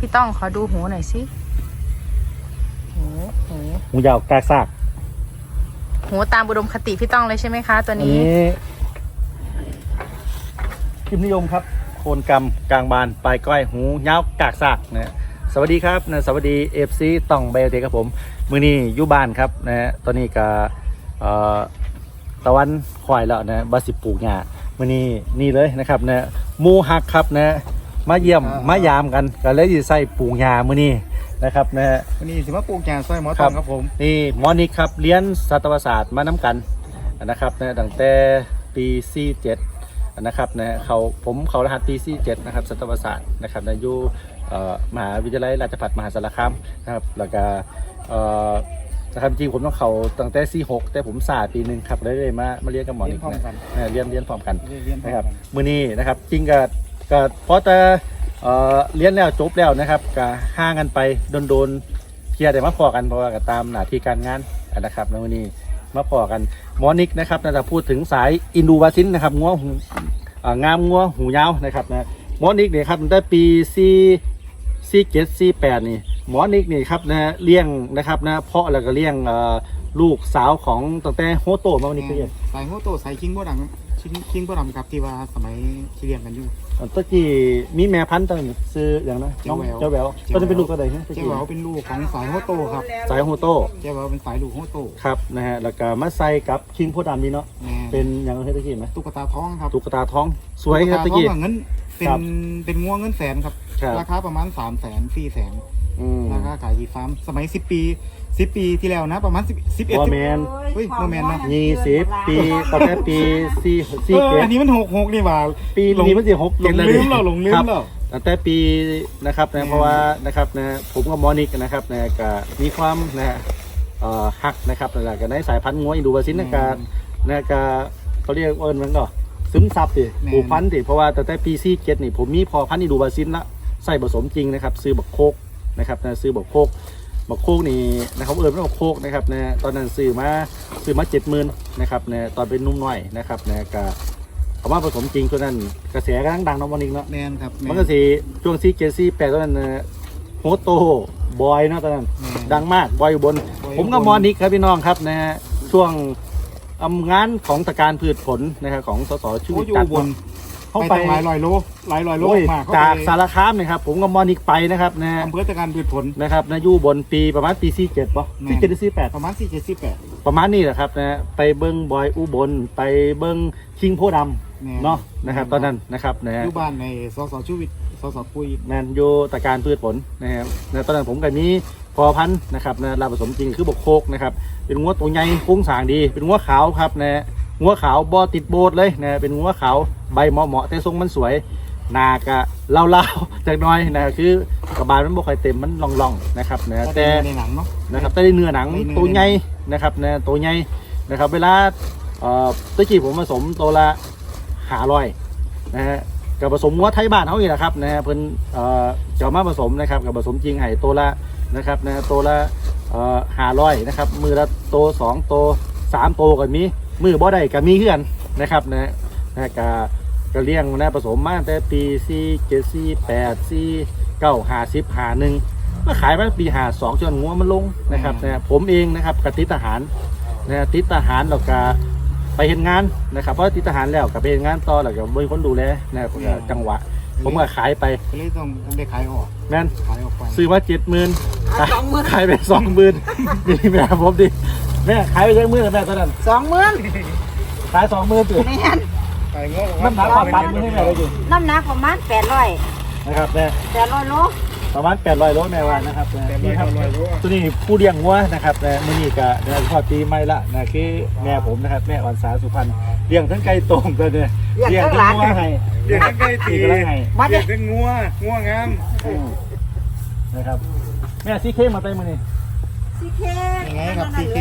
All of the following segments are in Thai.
พี่ต้องขอดูหูหน่อยสิหูหูหูยาวกากซากหูตามอุดมคติพี่ต้องเลยใช่ไหมคะ ตัวอันนี้นี้พิมพ์นิยมครับ โคนกำกลางบานปลายก้อยหูยาวกากซากนะสวัสดีครับนะสวัสดีเอฟซีต้องไบโอเทคครับผมมือนี้อยู่บ้านครับนะฮะตอนนี้ก็เอ่อตะวันควายแล้วนะบาสิปลูกหญ้ามือนี้นี่เลยนะครับนะหมูหักครับนะ มาเยี่ยมมายามกันก็เลยสิใส่ปลูกหญ้ามือนี้นะครับนะฮะ วันนี้สิมาปลูกแกงซอยหมอคตรัอบงครับผม นี่หมอนิกครับเรียนสัตวศาสตร์มาน้ำกันนะครับนะตั้งแต่ปี 47นะครับนะเขาผมเขารหัสปี 47นะครับสัตวศาสตร์นะครับนะอยู่เอ่อมหาวิทยาลัยราชภัฏมหาสารคามนะครับแล้วก็เอ่อนะครับจริงผมต้องเขาตั้งแต่ 46 แต่ผมศาสตร์ปีหนึ่งครับเลยเลยมามาเรียนกับหมอเรียนินกพร้อมนะกันเออเรียนเรียนพร้อมกัน เรียนพร้อนะมครับกัน มือนี้นะครับจริงก็ ก็เพราะแต่เรียนแล้วจบแล้วนะครับก็ห่างกันไปโดนๆเพียแต่มาพอกันเพราะว่าก็ตามหน้าที่การงานนะครับในวันนี้มาพอกันมอนิกนะครับน่าจะพูดถึงสายอินดูวาซินนะครับงัวหูงามงัวหูยาวนะครับนะมอนิกเนี่ยครับตั้งแต่ปีซีซีเจ็ดซีแปดนี่หมอนิกนี่ครับนะเลี้ยงนะครับนะเพาะแล้วก็เลี้ยงลูกสาวของตั้งแต่โฮโตมาวันนี้ก็เรียกสายโฮโตสายคิงบัวดำคิงคิงบัวดำครับที่ว่าสมัยที่เรียนกันอยู่ ตะกี้มีแม่พันธุ์ตั้งซื้ออย่างนะน้องเจ้าเจ้าแหแหววตอนนี้เป็นลูกตัวใดนะตะเจ้ากี้แหววเป็นลูกของสายโฮโตครับสายโฮโต้เจ้าแหววเป็นสายลูกโฮโตครับนะฮะแล้วก็มาใส่กับคิงโพดำนี่เนาะแม่เป็นอย่างไรตะกี้ไหมตุ๊กตาท้องครับตุ๊กตาท้องสวยครับตะตุ๊กี้ตาท้องอะเงินเป็ครันบเป็นงัวเงินแสนครับ ครับ ราคาประมาณ3 0 0แสนสี่แสน อืมราคาขายที่ฟาร์มสมัย10ปี10ปีที่แล้วนะ ประมาณ10 11บอแมนเฮ้ยโมแมนเนาะยี่สิบปีตั้งแต่ปีสี่สี่เออเจ็ดอันนี้มันหกหกนี่หว่าปีนี้มันจะหกหลเจ็ดงแล้วลืดิมแล้วหลงลืมครับแล้วตั้งแต่ปีนะครับนะอืมเพราะว่านะครับนะผมกับหมอนิกนะครับนะก็มีความนะฮะเอ่อหักนะครับแล้วก็ในสายพันธุ์งัวอินโดูบาซินนะการนะก็เขาเรียกว่าเอิญมันก็ซึมซับดิแม่นผูกพันดิเพราะว่าตั้งแต่ปีซี่เจ็ดนี่ผมมีพอพันธุ์อินโดูบาซินละใส่ผสมจริงนะครับ ซื้อบักโคก นะครับนะซื้อบักโคกบักโคกนี่นะครับเอิญว่าบักโคกนะครับนะตอนนั้นซื้อมาซื้อมาเจ็ดหมื่นนะครับนะตอนเป็นนุ่มน้อยนะครับนะก็เอามาผสมจริงตัวนั้นกระแสกำลังดังเน้องมอนิกเนาะแมนครับแมันก็สีช่วงซีเจซี่แปดตอนนั้นน่ะโฮโตบอยเนาะตอนนั้นอืมดังมากบอยอยู่บนบอยอยู่บนผมกับมอนิกครับพี่น้องครับนะฮะช่วงอำงานของตะการพืชผลนะครับของสสชื่อโอ้ยอยู่จัดบน เข้าไปไปตั้งหลายร้อยโลหลายร้อยโลโอ้ยมากเข้จากไปสารคามเนะครับผมกับมอนิกไปนะครับนะฮะอำเภอตะการพืชผลนะครับนะอยู่บนปีประมาณปีซี่เจ็ดป่ะแม่ซี่เจ็ดหรือซี่แปดประมาณ4 7 8ประมาณนี้แหละครับนะฮะไปเบิ้งบอยอุบลไปเบิ้งคิงโพดแม่ำเนาะนะครับ ตอนนั้นนะครับนะฮะอยู่บ้านในสสชูวิทย์สสปุยแมนอยู่ตะการพืชผลนะครับในตอนนั้นผมกับนี้พอพันธุ์นะครับนะลาผสมจริงคือบกโคกนะครับเป็นงัวตัวใหญ่กุ้งสางดี เป็นงัวขาวครับนะ งัวขาวบอติดโบดเลยนะเป็นงัวขาวใบเหมาะเหมาะแต่ทรงมันสวยหนากะเล่าเล่าๆจากหน้อยนะคือกระบาลมันบ่ค่อยเต็มมันล่องๆนะครับนะแต่แต่ในหนังเนาะนะครับแต่ได้เนื้อหนังได้เนื้อตัวใหญ่นะครับนะตัวใหญ่นะครับ เวลาเอ่อตะกี้ผมผสมตัวละหาร้อยนะฮะกับผสมงัวไทยบ้านเขาอีกนะครับนะฮะเพิ่นเอ่อจะเอามาผสมนะครับกับผสมจริงไห้ตัวละนะครับนะตัวละเอ่อหาร้อยนะครับมือละโตวสองโตวสามโตวกันมี มือบ่ได้ก็มีเพื่อนนะครับนะนะกะก็เลี้ยงนะผสมมาตั้งแต่ปีสี่เจ็ดสี่แปดสี่เก้าหาสิบหาหนึ่งมาขายมาปีหาสองจนงัวมันลงนะครับอืมนะผมเองนะครับกับติดทหารนะติดทหารเราก็ไปเห็นงานนะครับเพราะติดทหารแล้วกับไปเห็นงานต่อแล้วก็มีคนดูแลนะครับก็จังหวะ ผมก็ขายไปก็เลยต้องได้ขายออกแม่นขายออกไปซื้อมาเจ็ดหมื่นขายไปสองหมื่นนี่แม่ผมดิ แม่ขายไปเจ็ดหมื่นแม่ตอนนั้นสองหมื่นขายสองหมื่นตื่นแม่นขายงอกมันหนักกว่าตันไม่ให้แม่เลยดิน้ำหนักประมาณแปดร้อยนะครับแม่แปดร้อยโลประมาณแปดร้อยโลแม่ว่านะครับนะแต่นี่ไม่ครับทำลอยรู้ตัวนี้ผู้เลี้ยงวัวนะครับนะมื่อนี้ก็นะพอปีใหม่ละนะคือแม่ผมนะครับแม่อ่อนสาสุพรรณเลี้ยงทั้งไก่ตรงตัวเนี่ยเลี้ยงทั้งวัวให้เดี๋ยวใกล้ตีตีก็แล้วไงมาเดี๋ดิยวเป็นงัวงัวงามอืมนะครับแม่ซีเคมาไปมื่อนี้ ซีเคยังไงครับซีเค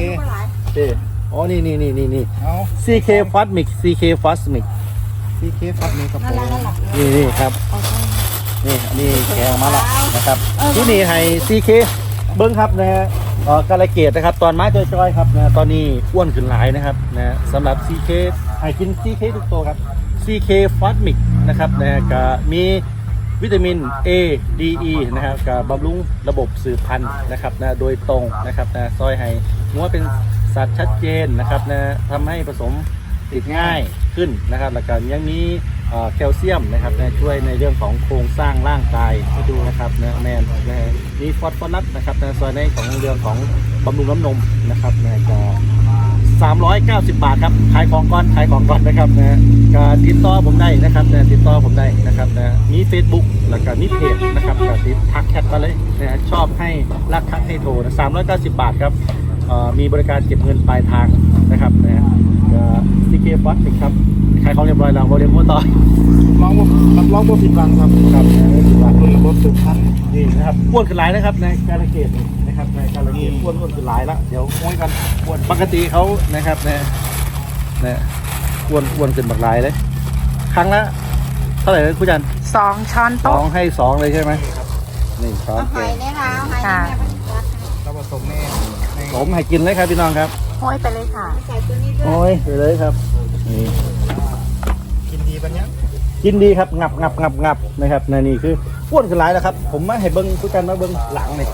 เต้อ๋อ นี่นี่นี่นี่นี่ เอาซีเคฟัสมิกซีเคฟัสมิกซีเคฟัดนี่กับนั่ผนแหละมนั่นแหละนี่นี่ครับนี่อันนี้แกะออกมาละนะครับที่นี่ให้ซีเคเบิ้งครับนะฮะเอ่อกาลเกตนะครับ ตอนไม้จอยๆครับนะตอนนี้อ้วนขึ้นหลายนะครับนะสำหรับ CK ให้กิน CK ทุกตัวครับ CK f a s m i c นะครับนะก็มี วิตามิน A D E นะครับกับบำรุงระบบสืบพันธุ์นะครับนะโดยตรงนะครับนะซอยให้งัวเป็นสัตว์ชัดเจนนะครับนะทำให้ผสมติดง่ายขึ้นนะครับแล้วก็ยังมีแคลเซียมนะครับนะช่วยในเรื่องของโครงสร้างร่างกายดูนะครับนะแมนนะมีฟอสฟอรัสนะครับนะซอยในของเรื่องของบำรุงน้ำนมนะครับนะก็ 390 บาทครับ ขายของก่อน ขายของก่อนนะครับนะก็ติดต่อผมได้นะครับนะติดต่อผมได้นะครับนะมี Facebook แล้วก็มีเพจนะครับก็ติดทักแชทมาเลยนะชอบให้รักทักให้โทรนะ390 บาทครับเอ่อมีบริการเก็บเงินปลายทางนะครับนะก็ซีเคฟอสครับ ขายของเรียบร้อยแล้วเราเรียนมั่วต่อลองบ่รับรองบ่ผิดหวังครับ ครับนะก็ถือว่ารุ่นระบบสืบพันธุ์นี่นะครับอ้วนขึ้นหลายนะครับในการะเกต นะครับในการะเกตอ้วนอ้วนขึ้นหลายแล้วเดี๋ยวม้วยกันอ้วนปกติเขานะครับนะนะอ้วนอ้วนขึ้นบักหลายเลย ครั้งละเท่าไหร่นะคุณจันสองช้อนสอโต๊ะงให้สองเลยใช่ไหมนี่ช้อนเอาเกหอยงเนี่ยค่ะเอาหอยค่ะเนี่ยมันวัดให้เราผสมแน่ในผมให้กินเลยครับพี่น้องครับห้อยไปเลยค่ะ ใส่ตัวนี้ด้วยโอ้ยไปเลยครับนี่ กินดีปัญญากินดีครับงับงับงับงับนะครับในนี่คืออ้วนขึ้นหลายแล้วครับ ผมมาให้เบิ้งคุณจันมาเบิ้งหลังนี่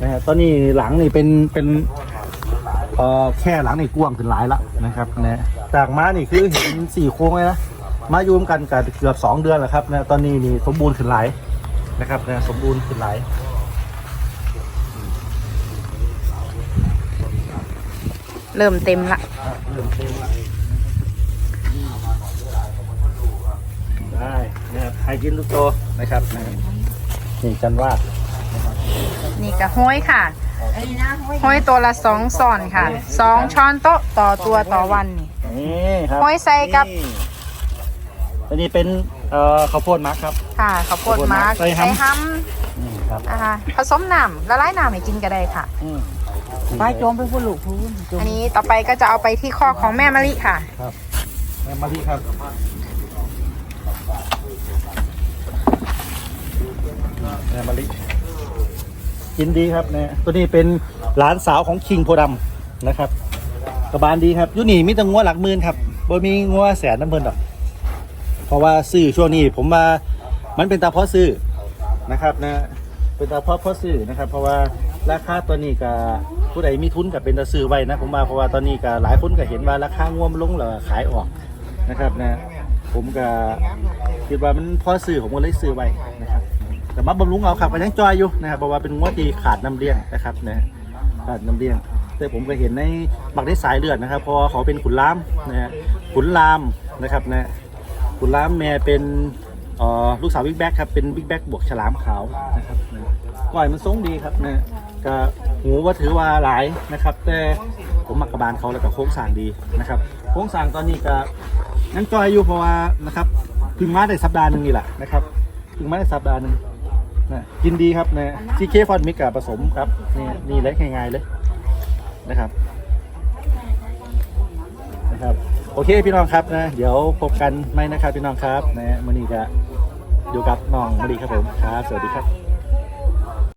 นะฮะตอนนี้หลังนี่เป็นเป็นเอ่อแค่หลังนี่กว้างขึ้นหลายละนะครับนะจากม้านี่คือเห็นสี่โค้งเลยนะมาอยูมกันกับเกือบสองเดือนแล้วครับนะตอนนี้นี่สมบูรณ์ขึ้นหลายนะครับนะสมบูรณ์ขึ้นหลายเริ่มเต็มละอะเริ่มเต็มละได้นะครับใครกินลูกโตนะครับนะนี่จันว่าด นี่ก็ห้อยค่ะอันนี้นะหอยห้อยตัวละสองซ่อนค่ะสองช้อนโต๊ะต่อตัวต่อวันนี่นี่ครับห้อยใส่กับนี่อันนี้เป็นเอ่อข้าวโพดมักครับ ค่ะข้าวโพดมาร์กใส่ห้ำห้นี่ครับำนะคะผสมน้ำละลายน้ำให้กินก็ได้ค่ะ อืมไปโจมไปพูดลูกพูดโจมอันนี้ต่อไปก็จะเอาไปที่ข้อของแม่มะลิค่ะ ครับแม่มาที่ครับแม่มาลิ กินดีครับเนี่ยตัวนี้เป็นหลานสาวของคิงโพธิ์ดำนะครับกระบาลดีครับยุนี่มีแตังงัวหลักหมื่นครับบ่มีงัวแสนน้ำเพิ่นดอก เพราะว่าซื้อช่วงนี้ผมว่ามันเป็นตาเพาะซื้อนะครับนะเป็นตาเพาะเพาะซื้อนะครับ เพราะว่าราคาตัวนี้ก็ผู้ใดมีทุนกับเป็นตาซื้อไว้นะผมว่าเพราะว่าตอนนี้ก็หลายคนก็เห็นว่าราคาง่วมลงแล้วขายออกนะครับนะผมก็คิดว่ามันพอซื้อผมก็เลยซื้อไว้นะครับ แต่มาบำรุงเอาขับไปยังจอยอยู่นะครับเพราะว่าเป็นงวดที่ขาดน้ำเลี้ยงนะครับนะขาดน้ำเลี้ยง แต่ผมก็เห็นในบักได้สายเลือดนะครับเพราะว่าเขาเป็นขุนล้ามนะฮะขุนลามนะครับนะคุณล้ามแม่เป็นเอ่อลูกสาวบิ๊กแบ็กครับเป็นบิ๊กแบ็กบวกฉลามขาวนะครับนะก่อยมันทรงดีครับนะก็หูว่าถือว่าหลายนะครับ แต่ผมมักกระบาลเขาแล้วก็โค้งสร้างดีนะครับ โค้งสร้างตอนนี้ก็ยังจอยอยู่เพราะว่านะครับเพึ่งมาได้สัปดาห์หนึ่งนี่แหละนะครับเพึ่งมาได้สัปดาห์หนึ่ง นะกินดีครับนะซีเคฟอนมิกกับผสมครับนี่นี่เล็กง่ายๆเลยนะครับนะครับ โอเคพี่น้องครับนะ เดี๋ยวพบกันไหมนะครับพี่น้องครับนะมื่อนี้จะอยู่กับน้องมะลีครับผมครับ สวัสดีครับ